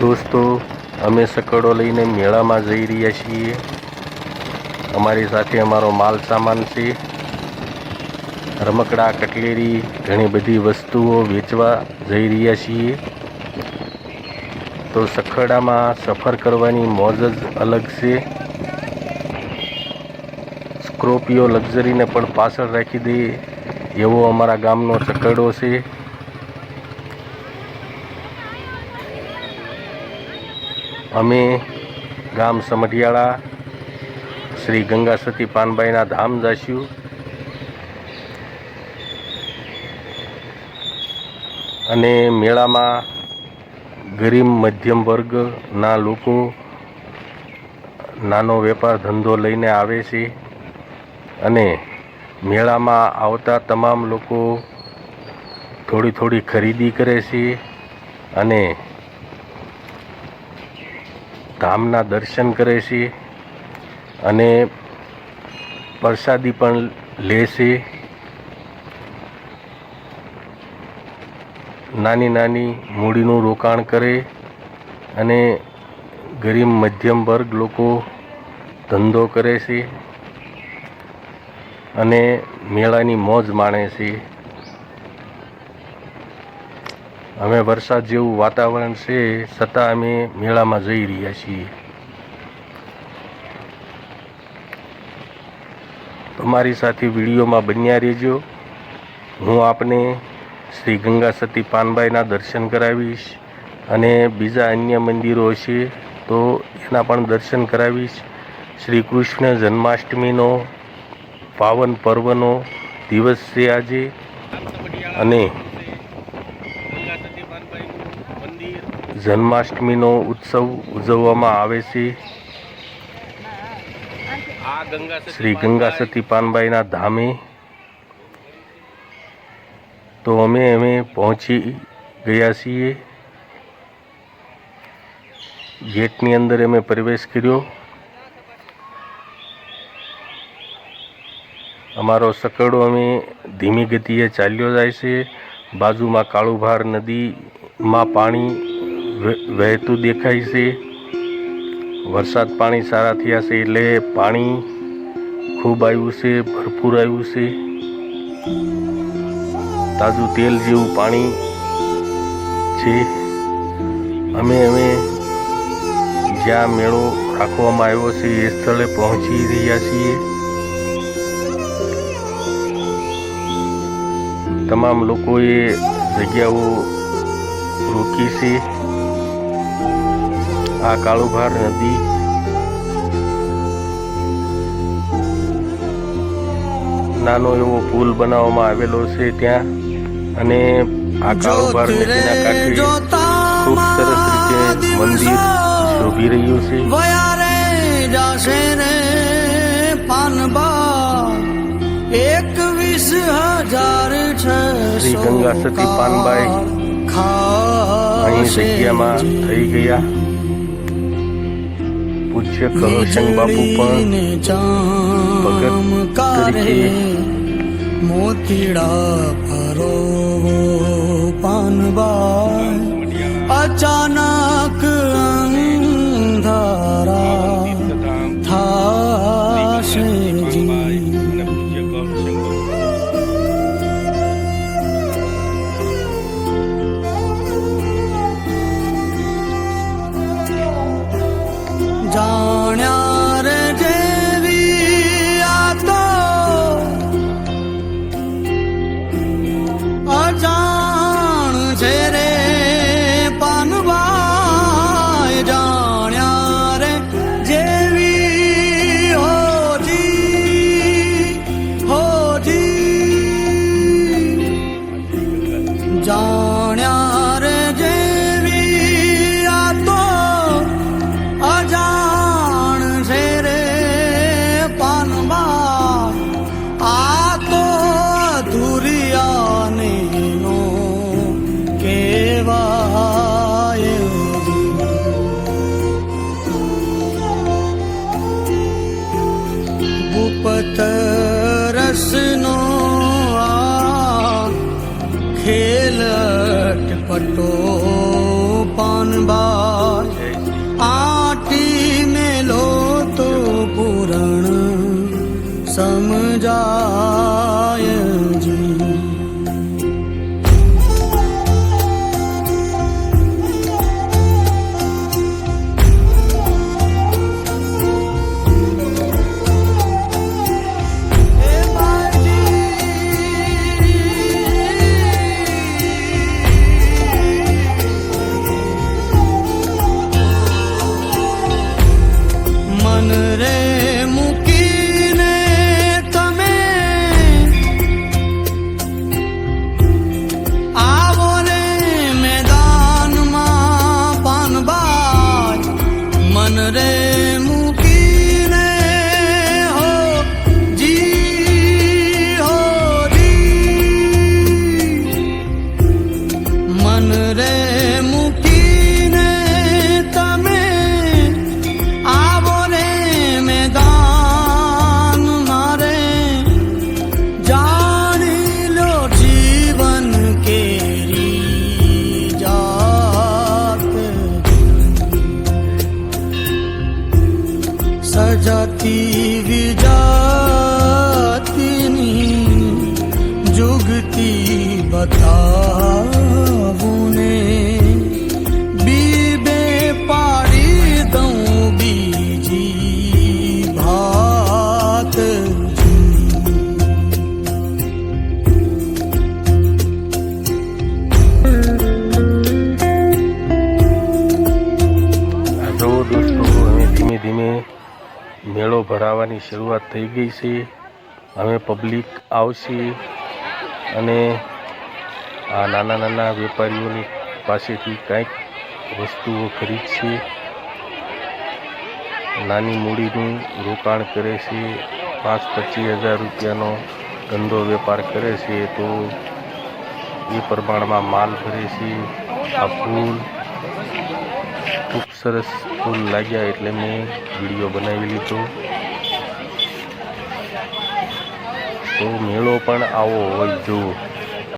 દોસ્તો, અમે સકડો લઈને મેળામાં જઈ રહ્યા છીએ. અમારી સાથે અમારો માલ સામાન છે. રમકડા, કટલેરી, ઘણી બધી વસ્તુઓ વેચવા જઈ રહ્યા છીએ. તો સખડામાં સફર કરવાની મોજ જ અલગ છે. સ્ક્રોપિયો લક્ઝરીને પણ પાછળ રાખી દે એવો અમારા ગામનો ચકડો છે. અમે ગામ સમઢિયાળા શ્રી ગંગા સતી પાનબાઈના ધામ જઈશું અને મેળામાં ગરીબ મધ્યમ વર્ગના લોકો નાનો વેપાર ધંધો લઈને આવે છે. અને મેળામાં આવતા તમામ લોકો થોડી થોડી ખરીદી કરે છે. અને ધામના દર્શન કરે છે અને પ્રસાદી પણ લે છે. નાની નાની મૂડીનું રોકાણ કરે અને ગરીબ મધ્યમ વર્ગ લોકો ધંધો કરે છે અને મેળાની મોજ માણે છે. અમે વરસાદ જેવું વાતાવરણ છે, છતાં અમે મેળામાં જઈ રહ્યા છીએ. તમારી સાથે વિડીયોમાં બન્યા રહેજો. હું આપને શ્રી ગંગા સતી પાનબાઈના દર્શન કરાવીશ અને બીજા અન્ય મંદિરો છે તો એના પણ દર્શન કરાવીશ. શ્રી કૃષ્ણ જન્માષ્ટમીનો પાવન પર્વનો દિવસ છે આજે. અને જન્માષ્ટમીનો ઉત્સવ ઉજવવામાં આવે છે. શ્રી ગંગા સતી પાનબાઈના ધામે. તો અમે અમે પહોંચી ગયા છીએ. ગેટની અંદર અમે પ્રવેશ કર્યો. અમારો સકડો અમે ધીમી ગતિએ ચાલ્યો જાય છે. બાજુમાં કાળુભાર નદીમાં પાણી વહેતું દેખાય છે. વરસાદ પાણી સારા થયા છે એટલે પાણી ખૂબ આવ્યું છે, ભરપૂર આવ્યું છે. તાજું તેલ જેવું પાણી છે. અમે અમે જ્યાં મેળો રાખવામાં આવ્યો છે એ સ્થળે પહોંચી રહ્યા છીએ. તમામ લોકોએ જગ્યાઓ રોકી છે. આ કાળુભાર નદી. નાનો એવો પુલ બનાવવામાં આવેલો છે ત્યાં. અને આ કાળુભાર નદીના કાંઠે ખૂબ સરસ રીતે મંદિર શોભી રહ્યું છે. વયારે જાશે રે પાનબા એકવીસ હજાર શ્રી ગંગા સતી પાનબાઈ અહીં જગ્યામાં થઈ ગયા. પૂજ્ય કરોશન બાપુ પણ ભગત તરીકે મોતીડા ભરો પાનબા મોટો પાનબાર આટી મેલો તો પૂરણ સમજાય જી জাতি বিজাতিনি যুগতি বতাবুনে। বিবে পাড়ি দৌ বিজি ভাত धीमे धीमे મેળો ભરાવાની શરૂઆત થઈ ગઈ છે. હવે પબ્લિક આવશે અને આ નાના નાના વેપારીઓની પાસેથી કંઈક વસ્તુઓ ખરીદશે. નાની મૂડીનું રોકાણ કરે છે. પાંચ પચીસ હજાર રૂપિયાનો ધંધો વેપાર કરે છે તો એ પ્રમાણમાં માલ ભરે છે. આ ફૂલ ખૂબ સરસ ફૂલ લાગ્યા એટલે મેં વીડિયો બનાવી લીધો. તો મેળો પણ આવો હોય, જુઓ.